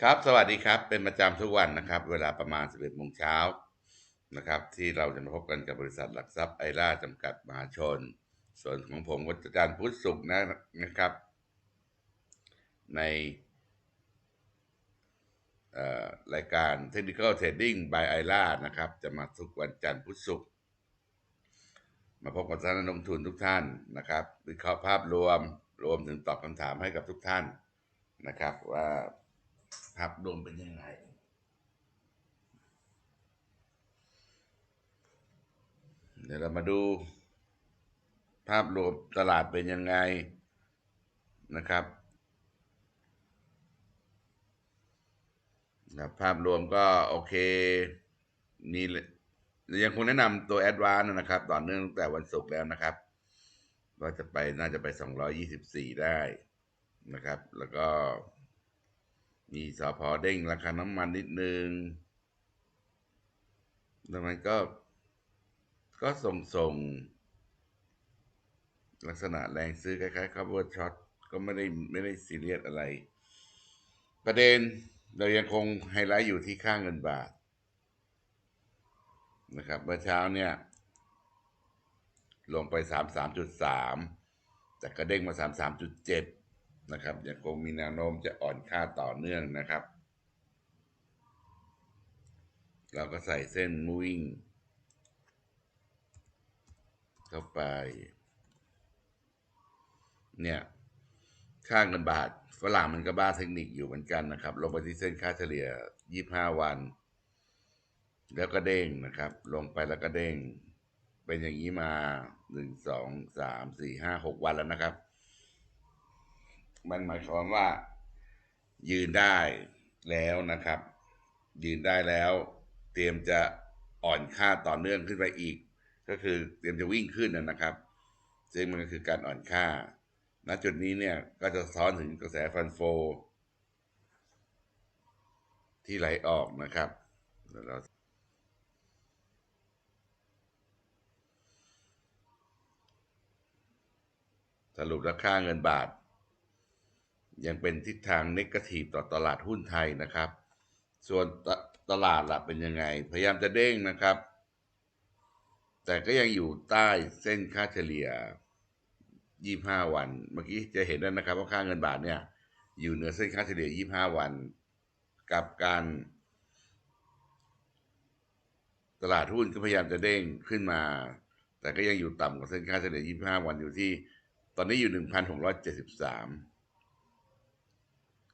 ครับ สวัสดีครับ เป็นประจำทุกวันนะครับ เวลาประมาณ 11โมงเช้านะครับ ที่เราจะมาพบกันกับบริษัทหลักทรัพย์ไอร่าจำกัดมหาชน ส่วนของผมวัจารย์พุทธสุขนะนะครับ ในรายการ Technical Trading by i r a นะครับ จะมาทุกวันจันทร์พุธศุกร์มาพบกับท่านนักลงทุนทุกท่านนะครับวิเคราะห์ภาพรวมรวมถึงตอบคำถามให้กับทุกท่านนะครับว่า ภาพรวมเป็นยังไง เดี๋ยวเรามาดู ภาพรวมตลาดเป็นยังไงนะครับนะภาพรวมก็โอเคมียังคงแนะนำตัวแอดวานนะครับ ต่อเนื่องตั้งแต่วันศุกร์แล้วนะครับว่าจะไปน่าจะไป 224 ได้นะครับ แล้วก็ มีสอพอเด้งราคาน้ำมันนิดนึงดังนั้นก็ก็ส่งส่ง ลักษณะแรงซื้อคล้ายๆ cover short ก็ไม่ได้ไม่ได้ซีเรียสอะไร ประเด็นเรายังคงไฮไลท์อยู่ที่ค่าเงินบาท นะครับเมื่อเช้าเนี่ย ลงไป 33.3 แต่กระเด้งมา 33.7 นะครับยังคงมีแนวโน้มจะอ่อนค่าต่อเนื่องนะครับ เราก็ใส่เส้น moving เข้าไป เนี่ยค่าเงินบาทฝรั่งมันก็บ้าเทคนิคอยู่เหมือนกันนะครับ ลงไปที่เส้นค่าเฉลี่ย 25 วัน แล้วก็เด้งนะครับ ลงไปแล้วก็เด้ง เป็นอย่างนี้มา 1 2 3 4 5 6 วันแล้วนะครับ มันหมายความว่า ยืนได้แล้วนะครับ ยืนได้แล้ว เตรียมจะอ่อนค่าต่อเนื่องขึ้นไปอีก ก็คือเตรียมจะวิ่งขึ้นนะครับซึ่งมันก็คือการอ่อนค่า ณ จุดนี้เนี่ยก็จะซ้อนถึงกระแสฟันโฟ ที่ไหลออกนะครับเราสรุปราคาเงินบาท ยังเป็นทิศทางนกาทีฟต่อตลาดหุ้นไทยนะครับ ส่วนตตลาดลับเป็นยังไง พยายามจะเด้งนะครับ แต่ก็ยังอยู่ใต้เส้นค่าเฉลี่ย 25 วัน เมื่อกี้จะเห็นแล้วนะครับว่าค่าเงินบาทเนี่ย อยู่เหนือเส้นค่าเฉลี่ย 25 วัน กับการ ตลาดหุ้นก็พยายามจะเด้งขึ้นมา แต่ก็ยังอยู่ต่ำกว่าเส้นค่าเฉลี่ย 25 วันอยู่ที่ ตอนนี้อยู่ 1,673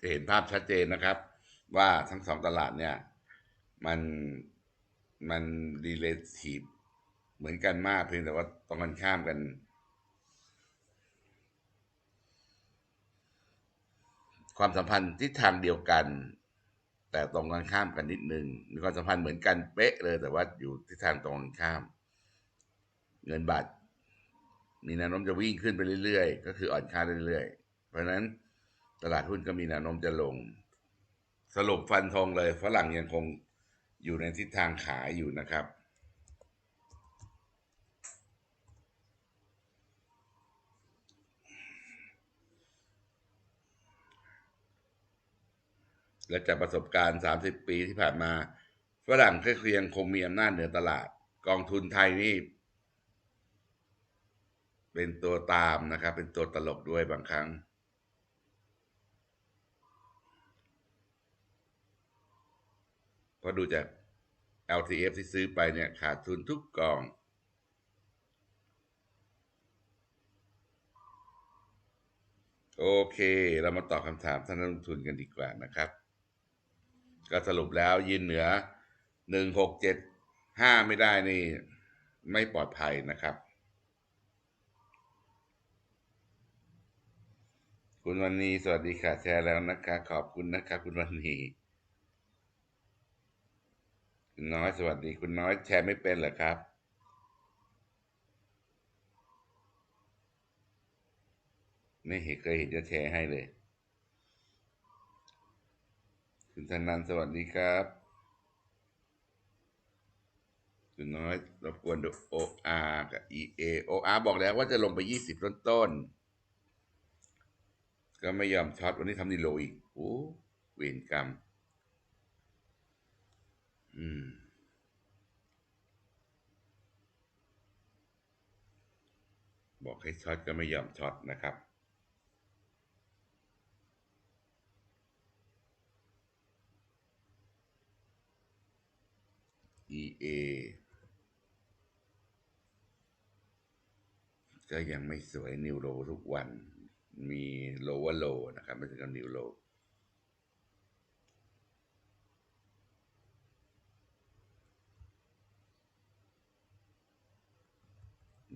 จะเห็นภาพชัดเจนนะครับ ว่าทั้งสองตลาดเนี่ย มันมันดีเลทีฟเหมือนกันมากเพียงแต่ว่าตรงกันข้ามกัน ความสัมพันธ์ทิศทางเดียวกัน แต่ตรงกันข้ามกันนิดนึงมีความสัมพันธ์เหมือนกันเป๊ะเลย แต่ว่าอยู่ทิศทางตรงกันข้าม เงินบาทมีแนวโน้มจะวิ่งขึ้นไปเรื่อยๆ ก็คืออ่อนค่าเรื่อยๆ เพราะฉะนั้น ตลาดหุ้นก็มีแนวโน้มจะลง สรุปฟันธงเลยฝรั่งยังคงอยู่ในทิศทางขายอยู่นะครับ และจากประสบการณ์ 30 ปีที่ผ่านมาฝรั่งก็คือยังคงมีอำนาจเหนือตลาด กองทุนไทยนี่ เป็นตัวตามนะครับ เป็นตัวตลกด้วยบางครั้ง พอดูจาก LTF ที่ซื้อไปเนี่ยขาดทุนทุกกอง โอเค เรามาตอบคำถามท่านนักลงทุนกันดีกว่านะครับ ก็สรุปแล้วยืนเหนือหนึ่งหกเจ็ดห้าไม่ได้นี่ ไม่ปลอดภัยนะครับ คุณวันนี้สวัสดีค่ะแชร์แล้วนะคะ ขอบคุณนะคะคุณวันนี้ คุณน้อยสวัสดีคุณน้อยแชร์ไม่เป็นเหรอครับ ไม่เห็นเคยเห็นจะแชร์ให้เลย คุณธนันสวัสดีครับ คุณน้อยรบกวนดูโออาร์กับเอโออาร์บอกแล้วว่าจะลงไปยี่สิบต้นต้นก็ไม่ยอมช็อตวันนี้ทำนิโลอีกโอ้เวรกรรม อืม บอกให้ช็อตก็ไม่ยอมช็อตนะครับ EA ก็ยังไม่สวยนิวโรทุกวัน มีโลวโลนะครับ ไม่ใช่กับนิวโร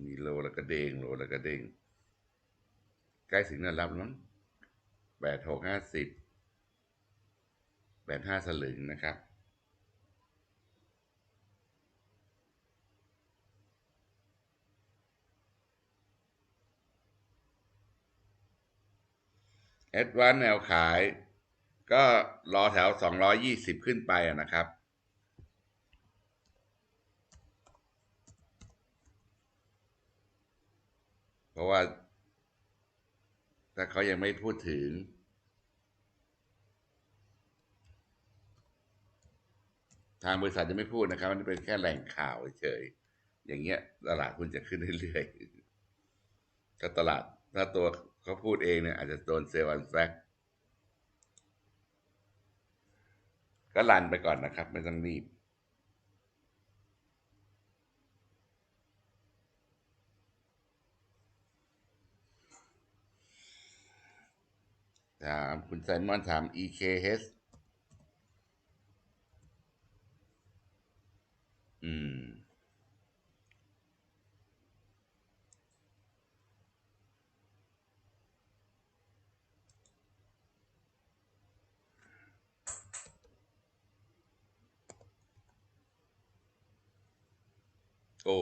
มีโลแล้วก็เด้งโลแล้วก็เด้งใกล้ถึงนั้นรับแล้วแปดหกห้าสิบแปดห้าสลึงนะครับ แอดวานแนวขาย ก็รอแถว 220 ขึ้นไปนะครับ เพราะว่า ถ้าเขายังไม่พูดถึง ทางบริษัทจะไม่พูดนะครับมันเป็นแค่แหล่งข่าวเฉยอย่างเงี้ย ตลาดคุณจะขึ้นเรื่อยๆถ้าตลาดถ้าตัวเขาพูดเองเนี่ยอาจจะโดนเซลล์อันแฟกก็ลันไปก่อนนะครับ ไม่ต้องรีบ ถาม คุณไซมอนถาม EKH อืม โอ้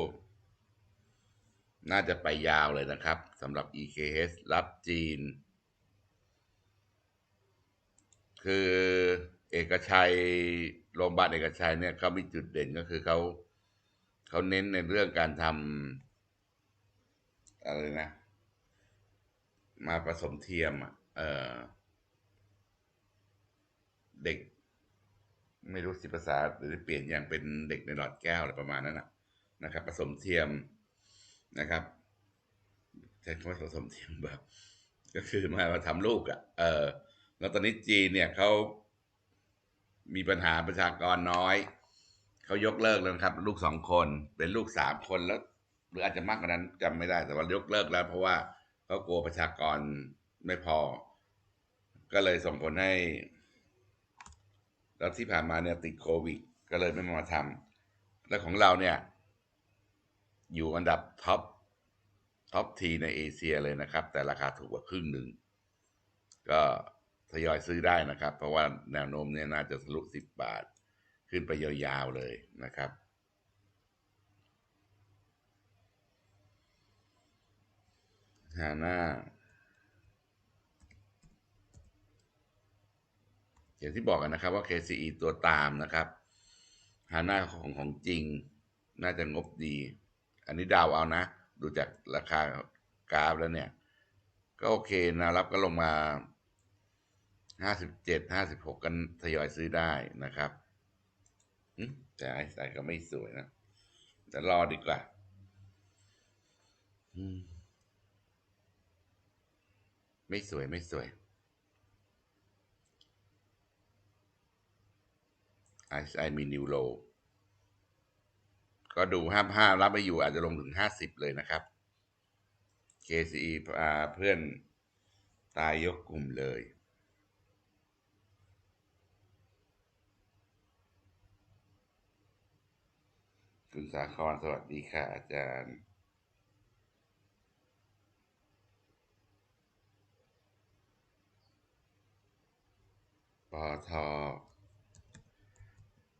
น่าจะไปยาวเลยนะครับสำหรับ EKH รับจีน คือเอกชัยโรงพยาบาลเอกชัยเนี่ยเขามีจุดเด่นก็คือเขาเขาเน้นในเรื่องการทำอะไรนะ มาผสมเทียมอะเออเด็ก ไม่รู้สิภาษาหรือเปลี่ยนอย่างเป็นเด็กในหลอดแก้วอะไรประมาณนั้นนะนะครับผสมเทียมนะครับใช้คำว่าผสมเทียมแบบ ก็คือมามาทำลูกอะ่ะ เออ แล้วตอนนี้จีนเนี่ยเขามีปัญหาประชากรน้อย เขายกเลิกแล้วครับ ลูกสองคนเป็นลูกสามคนแล้ว หรืออาจจะมากกว่านั้นจำไม่ได้แต่ว่ายกเลิกแล้ว เพราะว่าเขากลัวประชากรไม่พอ ก็เลยส่งผลให้ แล้วที่ผ่านมาเนี่ยติดโควิด ก็เลยไม่มาทำแล้วของเราเนี่ย อยู่อันดับท็อปท็อปทีในเอเชียเลยนะครับ แต่ราคาถูกกว่าครึ่งหนึ่งก็ ทยอยซื้อได้นะครับ เพราะว่าแนวโน้มเนี่ยน่าจะทะลุสิบบาท ขึ้นไปยาวๆเลยนะครับ ฮาน่าอย่างที่บอกกันนะครับว่า KCE ตัวตามนะครับฮาน่าของของจริง น่าจะงบดี อันนี้ดาวเอานะ ดูจากราคากราฟแล้วเนี่ย ก็โอเคนะรับก็ลงมา ห้าสิบเจ็ดห้าสิบหกกันทยอยซื้อได้นะครับแต่ไอ้ใส่ก็ไม่สวยนะ แต่รอดีกว่าไม่สวยไม่สวยไอไอมีนิวโล ก็ดูห้าห้ารับไปอยู่อาจจะลงถึงห้าสิบเลยนะครับ KCE เพื่อนตายยกกลุ่มเลย คุณสาครสวัสดีค่ะ อาจารย์ปอทอ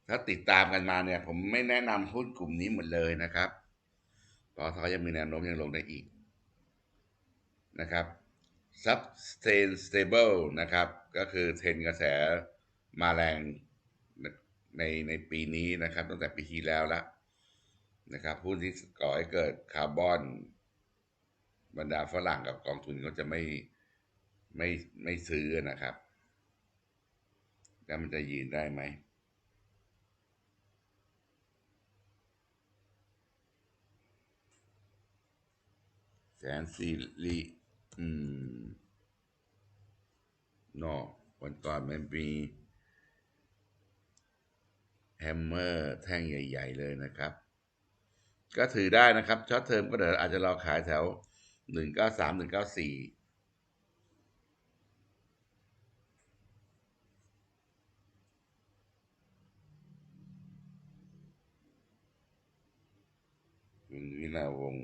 ถ้าติดตามกันมาเนี่ย ผมไม่แนะนำหุ้นกลุ่มนี้หมดเลยนะครับปอทอยังมีแนวโน้มยังลงได้อีกนะครับ sustain stable นะครับ ก็คือเทรนกระแสมาแรงในในปีนี้นะครับ ตั้งแต่ปีที่แล้วล้ว นะครับหุ้นที่ก่อให้เกิดคาร์บอน บรรดาฝรั่งกับกองทุนเขาจะไม่ไม่ไม่ซื้อนะครับ แล้วมันจะยืนได้ไหมแสนสี่ลีอืมนอกวันก่อนมันมีแฮมเมอร์แท่งใหญ่ ๆ เลยนะครับ ก็ถือได้นะครับช็อตเทอมก็เดี๋ยวอาจจะรอขายแถวหนึ่งเก้าสามหนึ่งเก้าสี่คุณวิลาวง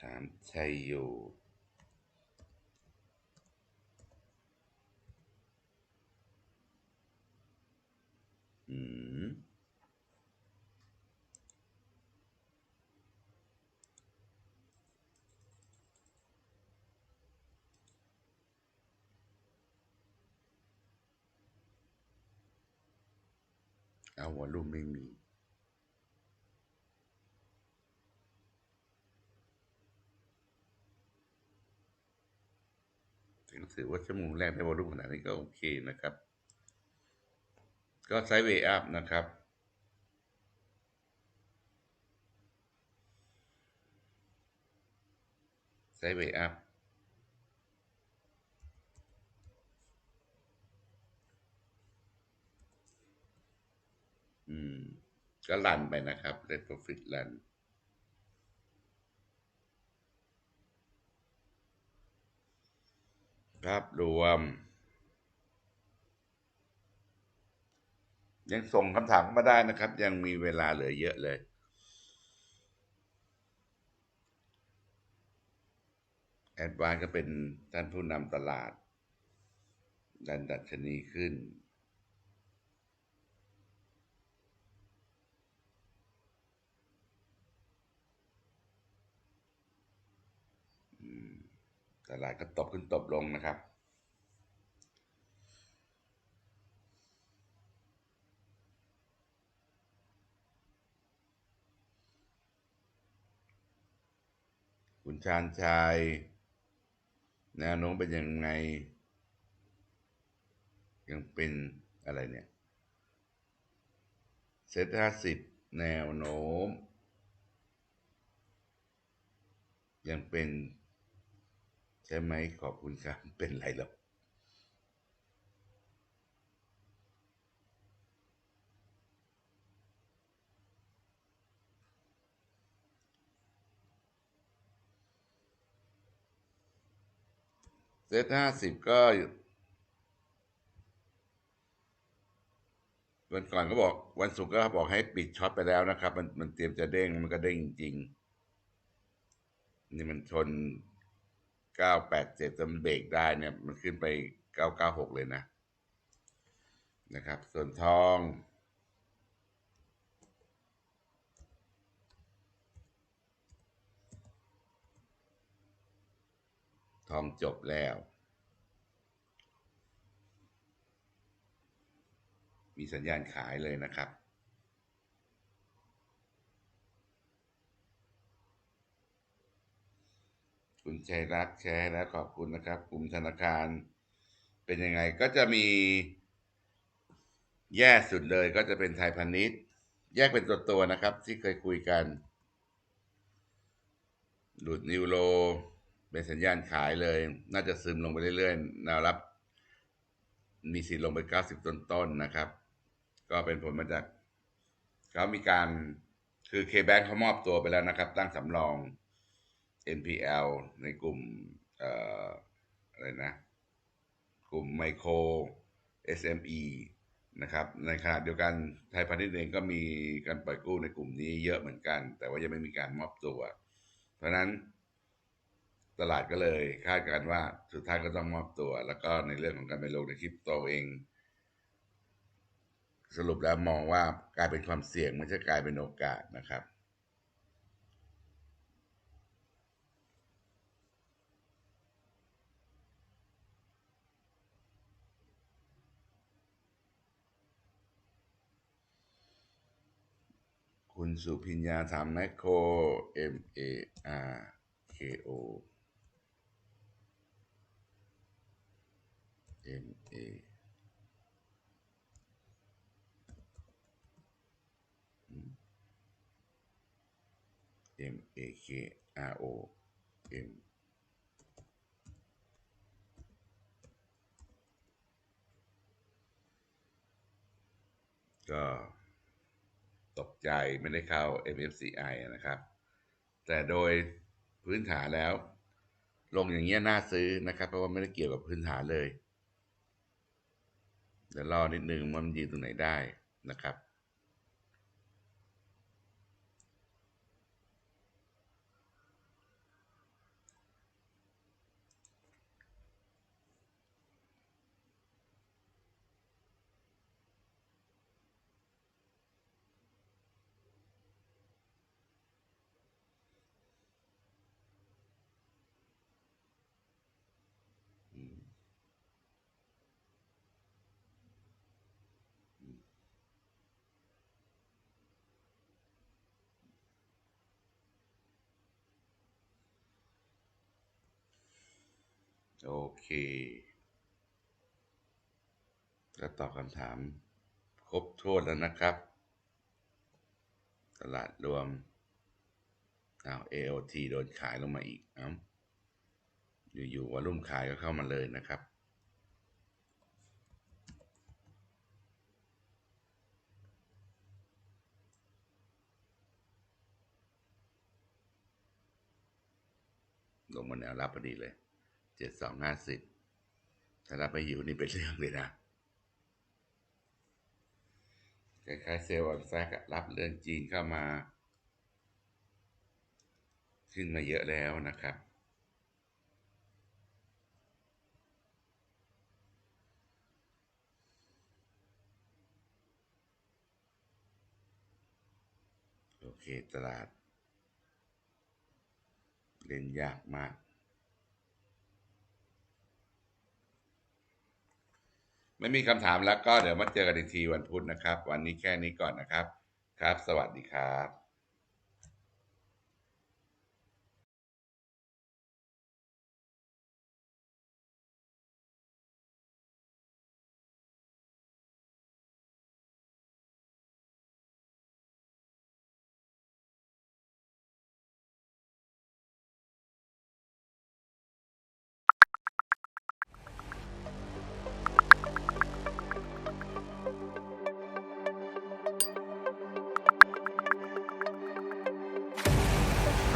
ถามชัยอยู่อืม วอลลุ่มไม่มีถือว่าชั่วโมงแรกได้วอลลุ่มขนาดนี้ก็โอเคนะครับ ก็ไซด์เวย์อัพนะครับไซด์เวย์อัพ อืม ก็ลันไปนะครับ Red Profit ลันภาพรวม ยังส่งคำถามมาได้นะครับ ยังมีเวลาเหลือเยอะเลยแอดวานก็เป็นท่านผู้นำตลาด ดันดัชนีขึ้น ตลาดก็ตบขึ้นตบลงนะครับ คุณชาญชาย แนวโน้มเป็นยังไง ยังเป็นอะไรเนี่ยเซตห้าสิบแนวโน้ม ยังเป็น ใช่ไหมขอบคุณครับเป็นไรหรอกเซตห้าสิบก็วันก่อนก็บอกวันศุกร์ก็บอกให้ปิดช็อตไปแล้วนะครับ มันมันเตรียมจะเด้งมันก็เด้งจริงๆนี่มันชน เก้าแปดเจ็ดจนเบรกได้เนี่ยมันขึ้นไปเก้าเก้าหกเลยนะ นะครับ ส่วนทองทองจบแล้ว มีสัญญาณขายเลยนะครับ คุณชัยรักแชร์แล้วขอบคุณนะครับ กลุ่มธนาคาร เป็นยังไงก็จะมี แย่สุดเลยก็จะเป็นไทยพาณิชย์แยกเป็นตัวตัวนะครับ ที่เคยคุยกัน หลุดนิวโรเป็นสัญญาณขายเลย น่าจะซึมลงไปเรื่อยๆแนวรับ มีสิทธิ์ลงไป 90 ต้นๆนะครับ ก็เป็นผลมาจากเขามีการคือ K-Bank เขามอบตัวไปแล้วนะครับ ตั้งสำรอง NPL ในกลุ่มเอ่อะไรนะ กลุ่มไมโคร SME นะครับในขณะเดียวกันไทยพาณิชย์เองก็มีการปล่อยกู้ในกลุ่มนี้เยอะเหมือนกัน แต่ว่ายังไม่มีการมอบตัว เพราะฉะนั้นตลาดก็เลยคาดการณ์ว่าสุดท้ายก็ต้องมอบตัว แล้วก็ในเรื่องของการไปลงในคริปโตเอง สรุปแล้วมองว่ากลายเป็นความเสี่ยงไม่ใช่กลายเป็นโอกาสนะครับ คุณสุพิญญาถามแมคโคร M A R K O M A M A K R O M ก็ ตกใจไม่ได้เข้า MFCI นะครับ แต่โดยพื้นฐานแล้ว ลงอย่างเงี้ยน่าซื้อนะครับ เพราะว่าไม่ได้เกี่ยวกับพื้นฐานเลย เดี๋ยวรอนิดนึงว่ามันยืนตรงไหนได้นะครับ โอเคก็ตอบคำถาม ครบถ้วนแล้วนะครับ ตลาดรวมเอา AOT โดนขายลงมาอีกเอาอยู่ๆวอลุ่มขายก็เข้ามาเลยนะครับ ลงมาแนวรับพอดีเลย เจ็ดสองห้าสิบถ้ารับไปอยู่นี่เป็นเรื่องเลยนะคล้ายๆเซลล์ออนแฟกรับเรื่องจีนเข้ามา ขึ้นมาเยอะแล้วนะครับโอเคตลาด เล่นยากมาก ไม่มีคำถามแล้วก็เดี๋ยวมาเจอกันอีกทีวันพุธนะครับ วันนี้แค่นี้ก่อนนะครับ ครับ สวัสดีครับ